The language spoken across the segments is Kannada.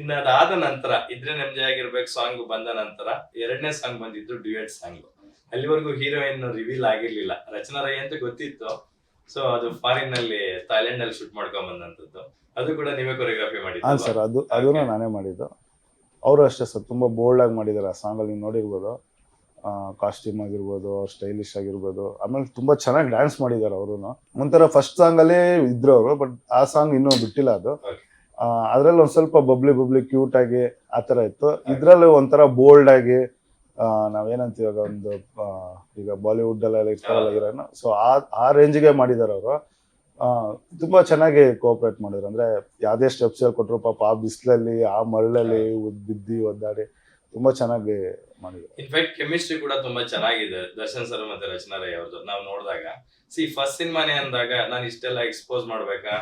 ಇನ್ನ ಅದಾದ ನಂತರ ಇದ್ರೆ ನೆಮ್ಮದಿ ಆಗಿರ್ಬೇಕು ಸಾಂಗ್ ಬಂದ ನಂತರ ಎರಡನೇ ಸಾಂಗ್ ಬಂದಿದ್ದು ಡ್ಯೂಯೆಟ್ ಸಾಂಗ್ ಅಲ್ಲಿವರೆಗೂ ಹೀರೋಯಿನ್ ರಿವೀಲ್ ಆಗಿರ್ಲಿಲ್ಲ. ರಚನಾ ರೈ ಅಂತ ಗೊತ್ತಿತ್ತು. ಸೊ ಅದು ಫಾರಿನ್ನಲ್ಲಿ ಥೈಲ್ಯಾಂಡ್ ಅಲ್ಲಿ ಶೂಟ್ ಮಾಡ್ಕೊಂಡ್ ಬಂದಂತದ್ದು ಅದು ಕೂಡ ನೀವೇ ಕೊರಿಯೋಗ್ರಫಿ ಮಾಡಿದ್ದು ಸರ್ ಅದು ಅದನ್ನ ನಾನೇ ಮಾಡಿದ್ದು. ಅವರು ಅಷ್ಟೇ ಸರ್ ತುಂಬಾ ಬೋಲ್ಡ್ ಆಗಿ ಮಾಡಿದ್ದಾರೆ ಆ ಸಾಂಗಲ್ಲಿ ನೀವು ನೋಡಿರ್ಬೋದು. ಕಾಸ್ಟ್ಯೂಮ್ ಆಗಿರ್ಬೋದು ಸ್ಟೈಲಿಶ್ ಆಗಿರ್ಬೋದು. ಆಮೇಲೆ ತುಂಬಾ ಚೆನ್ನಾಗಿ ಡ್ಯಾನ್ಸ್ ಮಾಡಿದ್ದಾರೆ ಅವರು ಒಂಥರ ಫಸ್ಟ್ ಸಾಂಗ್ ಅಲ್ಲೇ ಇದ್ರು ಅವರು ಬಟ್ ಆ ಸಾಂಗ್ ಇನ್ನೂ ಬಿಟ್ಟಿಲ್ಲ ಅದು. ಅದ್ರಲ್ಲಿ ಒಂದ್ ಸ್ವಲ್ಪ ಬಬ್ಲಿ ಬಬ್ಲಿ ಕ್ಯೂಟ್ ಆಗಿ ಆ ಥರ ಇತ್ತು. ಇದ್ರಲ್ಲಿ ಒಂಥರ ಬೋಲ್ಡ್ ಆಗಿ ಆ, ನಾವೇನಂತೀವಿ ಇವಾಗ ಒಂದು ಈಗ ಬಾಲಿವುಡ್ ಅಲ್ಲೆಲ್ಲ ಇರ್ತಾರಲ್ಲ ಸೊ ಆ ಆ ರೇಂಜ್ಗೆ ಮಾಡಿದ್ದಾರೆ ಅವರು. ತುಂಬಾ ಚೆನ್ನಾಗಿ ಕೋಆಪರೇಟ್ ಮಾಡಿದ್ರು. ಅಂದ್ರೆ ಯಾವ್ದೇ ಸ್ಟೆಪ್ಸ್ ಹೇಳ್ಕೊಟ್ರು ಪಾಪ ಆ ಬಿಸಿಲಲ್ಲಿ ಆ ಮರಳಲ್ಲಿ ಬಿದ್ದಿ ಒದ್ದಾಡಿ ತುಂಬಾ ಚೆನ್ನಾಗಿ ಮಾಡಿದ್ರು. ಇನ್ಫ್ಯಾಕ್ಟ್ ಕೆಮಿಸ್ಟ್ರಿ ಕೂಡ ತುಂಬಾ ಚೆನ್ನಾಗಿದೆ. ದರ್ಶನ್ ಸರ್ ಮತ್ತೆ ರಚನಾ ರೈ ಅವ್ರದ್ದು ನಾವು ನೋಡಿದಾಗ ಸಿ ಫಸ್ಟ್ ಸಿನಿಮಾನೇ ಅಂದಾಗ ನಾನು ಇಷ್ಟೆಲ್ಲ ಎಕ್ಸ್ಪೋಸ್ ಮಾಡ್ಬೇಕಾ?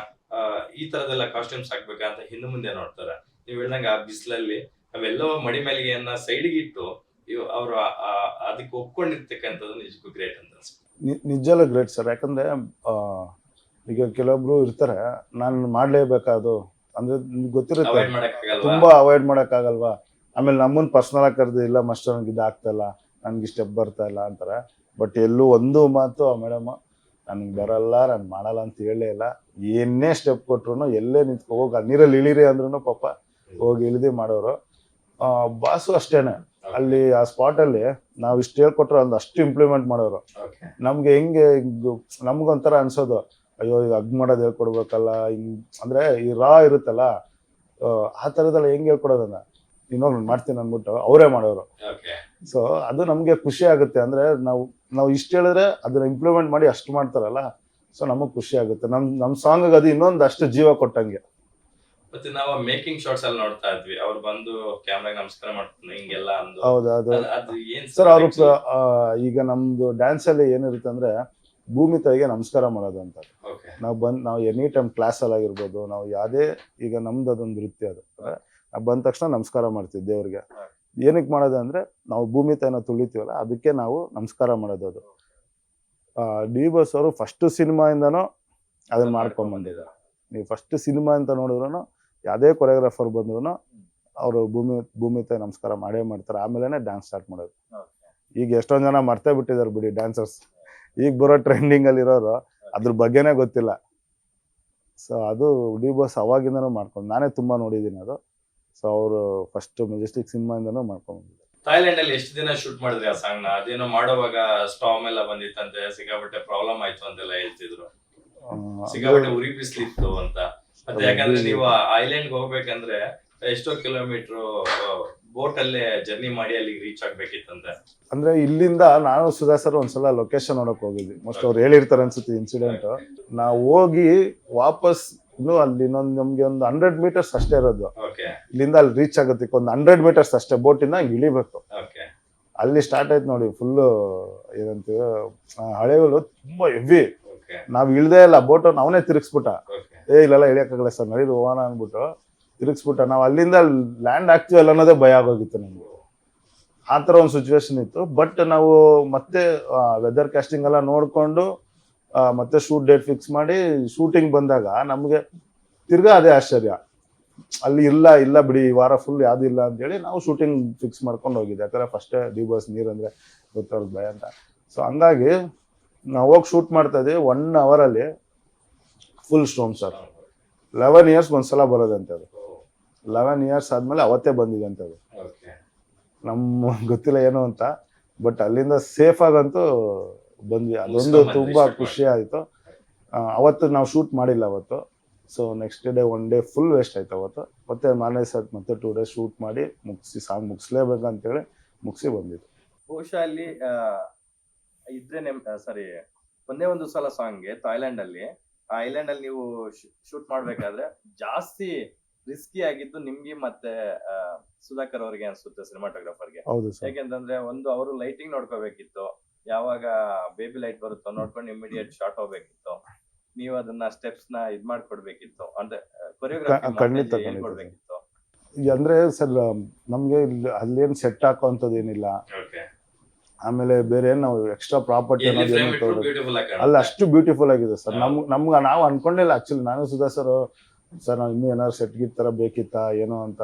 ಈ ತರದೆಲ್ಲ ಕಾಸ್ಟ್ಯೂಮ್ಸ್ ಹಾಕ್ಬೇಕಾ ಅಂತ ಹಿಂದೆ ಮುಂದೆ ನೋಡ್ತಾರೆ. ನೀವು ಹೇಳ್ದಂಗೆ ಆ ಬಿಸಿಲಲ್ಲಿ ಅವೆಲ್ಲೋ ಮಡಿ ಮೇಲಿಗೆಯನ್ನ ಸೈಡ್ಗೆ ಇಟ್ಟು ಅವ್ರು ಅದಕ್ಕೆ ಒಪ್ಕೊಂಡಿರ್ತಕ್ಕಂಥದ್ದು ನಿಜಕ್ಕೂ ಗ್ರೇಟ್ ಅಂತ ನಿಜಲ್ಲೂ ಗ್ರೇಟ್ ಸರ್ ಯಾಕಂದ್ರೆ ಈಗ ಕೆಲವೊಬ್ರು ಇರ್ತಾರೆ ನಾನು ಮಾಡ್ಲೇಬೇಕಾದು. ಅಂದ್ರೆ ನಿಮ್ಗೆ ಗೊತ್ತಿರುತ್ತೆ ತುಂಬಾ ಅವಾಯ್ಡ್ ಮಾಡಕ್ಕಾಗಲ್ವಾ? ಆಮೇಲೆ ನಮ್ಮನ್ ಪರ್ಸನಲ್ ಆಗಿ ಕರೆದು ಇಲ್ಲ ಮಾಸ್ಟರ್ ನನಗೆ ಇದು ಆಗ್ತಾ ಇಲ್ಲ ನನ್ಗೆ ಸ್ಟೆಪ್ ಬರ್ತಾ ಇಲ್ಲ ಅಂತಾರೆ. ಬಟ್ ಎಲ್ಲೂ ಒಂದು ಮಾತು ಆ ಮೇಡಮ್ ನನಗೆ ಬರಲ್ಲ ನಾನು ಮಾಡಲ್ಲ ಅಂತ ಹೇಳಲೇ ಇಲ್ಲ. ಏನೇ ಸ್ಟೆಪ್ ಕೊಟ್ರು ಎಲ್ಲೇ ನಿಂತ್ಕೊ ಹೋಗಿ ನೀರಲ್ಲಿ ಇಳಿರಿ ಅಂದ್ರೂ ಪಾಪ ಹೋಗಿ ಇಳಿದು ಮಾಡೋರು. ಬಾಸು ಅಷ್ಟೇನೆ. ಅಲ್ಲಿ ಆ ಸ್ಪಾಟ್ ಅಲ್ಲಿ ನಾವು ಇಷ್ಟು ಹೇಳ್ಕೊಟ್ರೆ ಒಂದು ಅಷ್ಟು ಇಂಪ್ಲಿಮೆಂಟ್ ಮಾಡೋರು. ನಮ್ಗೆ ಹೆಂಗೆ ನಮ್ಗೊಂಥರ ಅನ್ಸೋದು. ಅಯ್ಯೋ ಈಗ ಅಗ್ ಮಾಡೋದು ಹೇಳ್ಕೊಡ್ಬೇಕಲ್ಲ ಹಿಂಗೆ ಅಂದ್ರೆ ಈ ರಾ ಇರುತ್ತಲ್ಲ ಆ, ಹೆಂಗೆ ಹೆಂಗ್ ಹೇಳ್ಕೊಡೋದನ್ನ ಇನ್ನೋಗಿ ನಾನು ಮಾಡ್ತೀನಿ ಅಂದ್ಬಿಟ್ಟು ಅವರೇ ಮಾಡೋರು. ಸೊ ಅದು ನಮಗೆ ಖುಷಿ ಆಗುತ್ತೆ ಅಂದರೆ ನಾವು ನಾವು ಇಷ್ಟು ಹೇಳಿದ್ರೆ ಅದನ್ನ ಇಂಪ್ಲಿಮೆಂಟ್ ಮಾಡಿ ಅಷ್ಟು ಮಾಡ್ತಾರಲ್ಲ ಸೊ ನಮಗೆ ಖುಷಿ ಆಗುತ್ತೆ. ನಮ್ ನಮ್ಮ ಸಾಂಗ್ ಅದು ಇನ್ನೊಂದು ಅಷ್ಟು ಜೀವ ಕೊಟ್ಟಂಗೆ. ಮತ್ತೆ ನಾವು ಮೇಕಿಂಗ್ ಶಾರ್ಟ್ಸ್ ಅಲ್ಲಿ ನೋಡ್ತಾ ಇದ್ವಿ. ಅವ್ರು ಬಂದು ಕ್ಯಾಮ್ರಾಗ ನಮಸ್ಕಾರ ಮಾಡ್ತಾರೆ ಹಿಂಗೆಲ್ಲ ಅಂದು. ಹೌದು ಅದು. ಏನ್ ಸರ್ ಅವರು ಈಗ ನಮ್ದು ಡ್ಯಾನ್ಸ್ ಅಲ್ಲಿ ಏನಿರುತ್ತೆ ಅಂದ್ರೆ ಭೂಮಿ ತಾಯಿಗೆ ನಮಸ್ಕಾರ ಮಾಡೋದು ಅಂತ. ನಾವು ಬಂದ್ ನಾವು ಎನಿ ಟೈಮ್ ಕ್ಲಾಸ್ ಅಲ್ಲಿ ಆಗಿರ್ಬೋದು ನಾವು ಯಾವುದೇ ಈಗ ನಮ್ದು ಅದೊಂದು ನೃತ್ಯ ಅದು. ಬಂದ ತಕ್ಷಣ ನಮಸ್ಕಾರ ಮಾಡ್ತೀವಿ ದೇವ್ರಿಗೆ. ಏನಕ್ಕೆ ಮಾಡೋದು ಅಂದರೆ ನಾವು ಭೂಮಿ ತಾಯಿನ ತುಳಿತೀವಲ್ಲ, ಅದಕ್ಕೆ ನಾವು ನಮಸ್ಕಾರ ಮಾಡೋದು ಅದು. ಡಿ ಬಸ್ ಅವರು ಫಸ್ಟ್ ಸಿನಿಮಾಯಿಂದನೂ ಅದನ್ನ ಮಾಡ್ಕೊಂಬಂದಿದ್ದಾರೆ ನೀವು ಫಸ್ಟ್ ಸಿನಿಮಾ ಅಂತ ನೋಡಿದ್ರು ಯಾವುದೇ ಕೊರಿಯೋಗ್ರಾಫರ್ ಬಂದ್ರು ಅವರು ಭೂಮಿ ಭೂಮಿ ತಾಯಿ ನಮಸ್ಕಾರ ಮಾಡೇ ಮಾಡ್ತಾರೆ. ಆಮೇಲೆ ಡ್ಯಾನ್ಸ್ ಸ್ಟಾರ್ಟ್ ಮಾಡೋದು. ಈಗ ಎಷ್ಟೊಂದು ಜನ ಮರ್ತೇ ಬಿಟ್ಟಿದ್ದಾರೆ ಬಿಡಿ ಡ್ಯಾನ್ಸರ್ಸ್ ಈಗ ಬರೋ ಟ್ರೆಂಡಿಂಗ್ ಅಲ್ಲಿ ಇರೋರು, ಅದ್ರ ಬಗ್ಗೆನೇ ಗೊತ್ತಿಲ್ಲ. ಸೊ ಅದು ಡಿ ಬಸ್ ಅವಾಗಿಂದನೂ ಮಾಡ್ಕೊಂಡು, ನಾನೇ ತುಂಬಾ ನೋಡಿದ್ದೀನಿ ಅದು. ಸೊ ಅವರು ಫಸ್ಟ್ ಮೆಜೆಸ್ಟಿಕ್ ಸಿನಿಮಾಯಿಂದನೂ ಮಾಡ್ಕೊಂಡು ಥೈಲ್ಯಾಂಡ್ ಅಲ್ಲಿ ಎಷ್ಟು ದಿನ ಶೂಟ್ ಮಾಡಿದ್ರಿ ಆ ಸಾಂಗ್ನ? ಅದೇನೋ ಮಾಡುವಾಗ ಸ್ಟಾಮ್ ಎಲ್ಲ ಬಂದಿತ್ತಂತೆ ಸಿಗಾಬಟ್ಟೆ ಪ್ರಾಬ್ಲಮ್ ಆಯ್ತು ಅಂತೆಲ್ಲ ಹೇಳ್ತಿದ್ರು. ಸಿಗಾಬಟ್ಟೆ ಉರಿ ಬಿಸ್ಲಿತ್ತು ಅಂತ. ಮತ್ತೆ ಯಾಕಂದ್ರೆ ನೀವು ಐಲ್ಯಾಂಡ್ ಹೋಗ್ಬೇಕಂದ್ರೆ ಎಷ್ಟೋ ಕಿಲೋಮೀಟರ್ ಬೋಟ್ ಅಲ್ಲೇ ಜರ್ನಿ ಮಾಡಿ ಅಲ್ಲಿಗೆ ರೀಚ್ ಆಗ್ಬೇಕಿತ್ತಂತೆ. ಅಂದ್ರೆ ಇಲ್ಲಿಂದ ನಾನು ಸುಧಾ ಸರ್ ಒಂದ್ಸಲ ಲೊಕೇಶನ್ ನೋಡಕ್ ಹೋಗಿದ್ವಿ. ಮೋಸ್ಟ್ ಅವ್ರು ಹೇಳಿರ್ತಾರೆ ಅನ್ಸುತ್ತೆ ಇನ್ಸಿಡೆಂಟ್ ನಾವು ಹೋಗಿ ವಾಪಸ್ ಇನ್ನು ಅಲ್ಲಿ ಇನ್ನೊಂದು ನಮ್ಗೆ ಒಂದು ಹಂಡ್ರೆಡ್ ಮೀಟರ್ಸ್ ಅಷ್ಟೇ ಇರೋದು. ಇಲ್ಲಿಂದ ಅಲ್ಲಿ ರೀಚ್ ಆಗುತ್ತೆ. ಒಂದು ಹಂಡ್ರೆಡ್ ಮೀಟರ್ಸ್ ಅಷ್ಟೇ ಬೋಟ್ ಹಂಗ್ ಇಳಿಬೇಕು. ಅಲ್ಲಿ ಸ್ಟಾರ್ಟ್ ಆಯ್ತು ನೋಡಿ ಫುಲ್ ಏನಂತೀವಿ ಹಳೆಗಳು ತುಂಬಾ ಹೆವಿ ನಾವ್ ಇಳ್ದೇ ಇಲ್ಲ ಬೋಟ್ ಅವನೇ ತಿರುಗಿಸ್ಬಿಟ್ಟ. ಏ ಇಲ್ಲೆಲ್ಲ ಇಳಿಯಕ್ಕಾಗಲ್ಲ ಸರ್ ನಡೀರಿ ಹೋಗೋಣ ಅಂದ್ಬಿಟ್ಟು ತಿರುಗಿಸ್ಬಿಟ್ಟ. ನಾವು ಅಲ್ಲಿಂದ ಲ್ಯಾಂಡ್ ಆಗ್ತೀವಲ್ಲ ಅನ್ನೋದೇ ಭಯ ಆಗೋಗಿತ್ತು ನಮ್ಗೆ. ಆ ಥರ ಒಂದು ಸಿಚುವೇಶನ್ ಇತ್ತು. ಬಟ್ ನಾವು ಮತ್ತೆ ವೆದರ್ ಕ್ಯಾಸ್ಟಿಂಗ್ ಎಲ್ಲ ನೋಡ್ಕೊಂಡು ಮತ್ತೆ ಶೂಟ್ ಡೇಟ್ ಫಿಕ್ಸ್ ಮಾಡಿ ಶೂಟಿಂಗ್ ಬಂದಾಗ ನಮಗೆ ತಿರ್ಗಾ ಅದೇ ಆಶ್ಚರ್ಯ. ಅಲ್ಲಿ ಇಲ್ಲ ಇಲ್ಲ ಬಿಡಿ ಈ ವಾರ ಫುಲ್ ಯಾವ್ದು ಇಲ್ಲ ಅಂತೇಳಿ ನಾವು ಶೂಟಿಂಗ್ ಫಿಕ್ಸ್ ಮಾಡ್ಕೊಂಡು ಹೋಗಿದ್ದೆ. ಯಾಕಂದ್ರೆ ಫಸ್ಟೇ ಡಿ ಬಸ್ ನೀರಂದ್ರೆ ಗೊತ್ತವ್ರಿಗೆ ಭಯ ಅಂತ. ಸೊ ಹಂಗಾಗಿ ನಾವು ಹೋಗಿ ಶೂಟ್ ಮಾಡ್ತಾ ಇದ್ದೀವಿ ಒನ್ ಅವರಲ್ಲಿ full storm sir eleven years ಒಂದ್ಸಲ ಬರೋದಂತೆ ಅದು. ಲೆವೆನ್ ಇಯರ್ಸ್ ಆದಮೇಲೆ ಅವತ್ತೇ ಬಂದಿದೆ ಅಂತ ಅದು ನಮ್ಮ ಗೊತ್ತಿಲ್ಲ ಏನು ಅಂತ. ಬಟ್ ಅಲ್ಲಿಂದ ಸೇಫ್ ಆಗಂತೂ ಬಂದ್ವಿ. ಅದೊಂದು ತುಂಬಾ ಖುಷಿ ಆಯ್ತು. ಅವತ್ತು ನಾವು ಶೂಟ್ ಮಾಡಿಲ್ಲ ಅವತ್ತು. So next day one day full waste ಆಯ್ತು ಅವತ್ತು. ಮತ್ತೆ ಮಾರನೇ ಸತ್ ಮತ್ತೆ ಟೂ ಡೇಸ್ ಶೂಟ್ ಮಾಡಿ ಮುಗಿಸಿ ಸಾಂಗ್ ಮುಗಿಸ್ಲೇಬೇಕು ಅಂತೇಳಿ ಮುಗಿಸಿ ಬಂದಿದ್ದು. ಬಹುಶಃ ಅಲ್ಲಿ ಇದ್ರೆ ನೆಮ್ ಸಾರಿ ಒಂದೇ ಒಂದು ಸಲ ಸಾಂಗ್ಗೆ ಥಾಯ್ಲೆಂಡ್ ಅಲ್ಲಿ. ಆ ಐಲ್ಯಾಂಡ್ ಅಲ್ಲಿ ನೀವು ಶೂಟ್ ಮಾಡ್ಬೇಕಾದ್ರೆ ಜಾಸ್ತಿ ರಿಸ್ಕಿ ಆಗಿದ್ದು ನಿಮ್ಗೆ ಮತ್ತೆ ಸುಧಾಕರ್ ಅವ್ರಿಗೆ ಅನ್ಸುತ್ತೆ ಸಿನಿಮಾಟೋಗ್ರಾಫರ್ಗೆ ಹೌದು ಸರ್. ಯಾಕೆಂತಂದ್ರೆ ಒಂದು ಅವರು ಲೈಟಿಂಗ್ ನೋಡ್ಕೋಬೇಕಿತ್ತು. ಯಾವಾಗ ಬೇಬಿ ಲೈಟ್ ಬರುತ್ತೋ ನೋಡ್ಕೊಂಡು ಇಮಿಡಿಯೇಟ್ ಶಾರ್ಟ್ ಹೋಗ್ಬೇಕಿತ್ತು. ನೀವು ಅದನ್ನ ಸ್ಟೆಪ್ಸ್ನ ಇದ್ ಮಾಡ್ಕೊಡ್ಬೇಕಿತ್ತು. ಅಂದ್ರೆ ಖಂಡಿತ, ಕೊಡ್ಬೇಕಿತ್ತು ಅಂದ್ರೆ ಸರ್ ನಮ್ಗೆ ಇಲ್ಲಿ ಅಲ್ಲೇನ್ ಸೆಟ್ ಹಾಕುವಂತದ್ದು ಏನಿಲ್ಲ ಆಮೇಲೆ ಬೇರೆ ಏನ್ ನಾವು ಎಕ್ಸ್ಟ್ರಾ ಪ್ರಾಪರ್ಟಿ ಅಲ್ಲ ಅಷ್ಟು ಬ್ಯೂಟಿಫುಲ್ ಆಗಿದೆ ಸರ್. ನಮ್ ನಮ್ಗೆ ನಾವು ಅನ್ಕೊಂಡಿಲ್ಲ ಆಕ್ಚುಲಿ ನಾನು ಸುಧಾ ಸರ್ ಸರ್ ನಾವು ಇನ್ನೂ ಏನಾದ್ರು ಸೆಟ್ ಗಿಟ್ ತರ ಬೇಕಿತ್ತಾ ಏನೋ ಅಂತ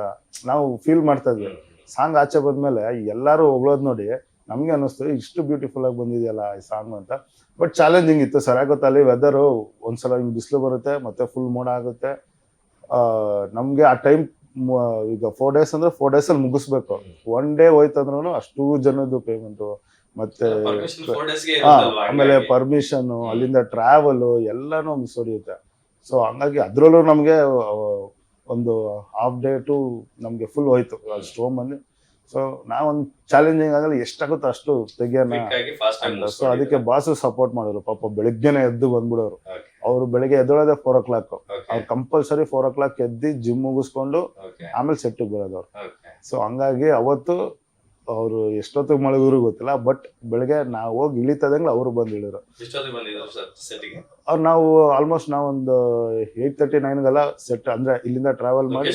ನಾವು ಫೀಲ್ ಮಾಡ್ತಾ ಇದ್ವಿ. ಸಾಂಗ್ ಆಚೆ ಬಂದ್ಮೇಲೆ ಎಲ್ಲರೂ ಹೊಗಳೋದ್ ನೋಡಿ ನಮ್ಗೆ ಅನ್ನಿಸ್ತು ಇಷ್ಟು ಬ್ಯೂಟಿಫುಲ್ ಆಗಿ ಬಂದಿದೆಯಲ್ಲ ಈ ಸಾಂಗ್ ಅಂತ. ಬಟ್ ಚಾಲೆಂಜಿಂಗ್ ಇತ್ತು. ಸರಿಯಾಗಿ ಗೊತ್ತಲ್ಲಿ ಅಲ್ಲಿ ವೆದರು ಒಂದ್ಸಲ ಹಿಂಗೆ ಬಿಸಿಲು ಬರುತ್ತೆ ಮತ್ತೆ ಫುಲ್ ಮೋಡ ಆಗುತ್ತೆ. ನಮಗೆ ಆ ಟೈಮ್ ಈಗ ಫೋರ್ ಡೇಸ್ ಅಂದ್ರೆ ಫೋರ್ ಡೇಸ್ ಅಲ್ಲಿ ಮುಗಿಸ್ಬೇಕು. ಒನ್ ಡೇ ಹೋಯ್ತಂದ್ರೂ ಅಷ್ಟು ಜನದ್ದು ಪೇಮೆಂಟು ಮತ್ತೆ ಆಮೇಲೆ ಪರ್ಮಿಷನ್ ಅಲ್ಲಿಂದ ಟ್ರಾವೆಲ್ ಎಲ್ಲನೂ ಮಿಸ್ ಹೊಡಿಯುತ್ತೆ. ಸೊ ಹಂಗಾಗಿ ಅದರಲ್ಲೂ ನಮಗೆ ಒಂದು ಹಾಫ್ ಡೇ ಟು ನಮ್ಗೆ ಫುಲ್ ಹೋಯ್ತು. ಸ್ಟೋಮ್ ಅಲ್ಲಿ. ಸೊ ನಾವೊಂದು ಚಾಲೆಂಜಿಂಗ್ ಆಗಲ್ಲ ಎಷ್ಟಾಗುತ್ತೋ ಅಷ್ಟು ತೆಗಿಯೋಣ. ಸೊ ಅದಕ್ಕೆ ಬಾಸು ಸಪೋರ್ಟ್ ಮಾಡಿದ್ರು. ಪಾಪ ಬೆಳಿಗ್ಗೆನೆ ಎದ್ದು ಬಂದ್ಬಿಡೋರು. ಅವರು ಬೆಳಿಗ್ಗೆ ಎದ್ದೊಳದೆ ಫೋರ್ ಓ ಕ್ಲಾಕ್ ಅವ್ರು ಕಂಪಲ್ಸರಿ ಫೋರ್ ಓ ಕ್ಲಾಕ್ ಎದ್ದು ಜಿಮ್ ಮುಗಿಸ್ಕೊಂಡು ಆಮೇಲೆ ಸೆಟ್ಟಿಗೆ ಬರೋದವ್ರು. ಸೊ ಹಂಗಾಗಿ ಅವತ್ತು ಅವರು ಎಷ್ಟೊತ್ತಿಗೆ ಮಲಗಿದ್ರು ಗೊತ್ತಿಲ್ಲ ಬಟ್ ಬೆಳಗ್ಗೆ ನಾವು ಹೋಗಿ ಇಳಿತದಂಗೆ ಅವರು ಬಂದು ಇಳಿದ್ರು. ಅವ್ರು ನಾವು ಆಲ್ಮೋಸ್ಟ್ ನಾವೊಂದು ಏಯ್ಟ್ ತರ್ಟಿ ನೈನ್ಗೆಲ್ಲ ಸೆಟ್ ಅಂದ್ರೆ ಇಲ್ಲಿಂದ ಟ್ರಾವೆಲ್ ಮಾಡಿ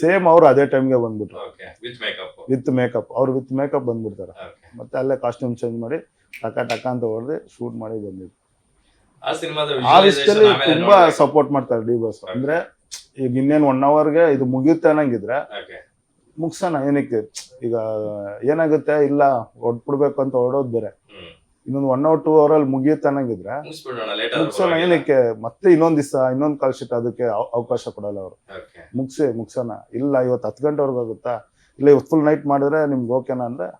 ಸೇಮ್ ಅವ್ರು ಅದೇ ಟೈಮ್ಗೆ ಬಂದ್ಬಿಟ್ರು. ವಿತ್ ಮೇಕಪ್ ಅವ್ರು ವಿತ್ ಮೇಕಪ್ ಬಂದ್ಬಿಡ್ತಾರೆ. ಮತ್ತೆ ಅಲ್ಲೇ ಕಾಸ್ಟ್ಯೂಮ್ ಚೇಂಜ್ ಮಾಡಿ ಟಕ ಟಕ ಅಂತ ಹೊಡೆದು ಶೂಟ್ ಮಾಡಿ ಬಂದಿದ್ರು ಆ ವಿಷಯದಲ್ಲಿ ತುಂಬಾ ಸಪೋರ್ಟ್ ಮಾಡ್ತಾರೆ ಡಿ ಬಾಸ್ ಅಂದ್ರೆ ಈಗ ಇನ್ನೇನು ಒನ್ ಅವರ್ಗೆ ಇದು ಮುಗಿಯುತ್ತೆ ಅನ್ನಂಗಿದ್ರೆ ಮುಗ್ಸೋಣ ಏನಕ್ಕೆ? ಈಗ ಏನಾಗುತ್ತೆ? ಇಲ್ಲ ಹೊಡ್ಬಿಡ್ಬೇಕು ಅಂತ ಹೊರಡೋದು ಬೇರೆ. ಇನ್ನೊಂದು ಒನ್ ಅವರ್ ಟೂ ಅವರ್ ಅಲ್ಲಿ ಮುಗಿಯುತ್ತೆ ಅನ್ನಂಗಿದ್ರೆ ಮುಗ್ಸೋಣ ಏನಕ್ಕೆ? ಮತ್ತೆ ಇನ್ನೊಂದ್ ದಿವಸ ಇನ್ನೊಂದ್ ಕಾಲ್ ಶೀಟ್ ಅದಕ್ಕೆ ಅವ- ಅವಕಾಶ ಕೊಡಲ್ಲ ಅವರು. ಮುಗ್ಸಿ ಮುಗಿಸಿ ಮುಗ್ಸೋಣ. ಇಲ್ಲ ಇವತ್ತು ಹತ್ತು ಗಂಟೆವರೆಗೂ ಆಗುತ್ತಾ? ಇಲ್ಲ ಇವತ್ತು ಫುಲ್ ನೈಟ್ ಮಾಡಿದ್ರೆ ನಿಮ್ಗೆ ಓಕೆನಾ ಅಂದ್ರೆ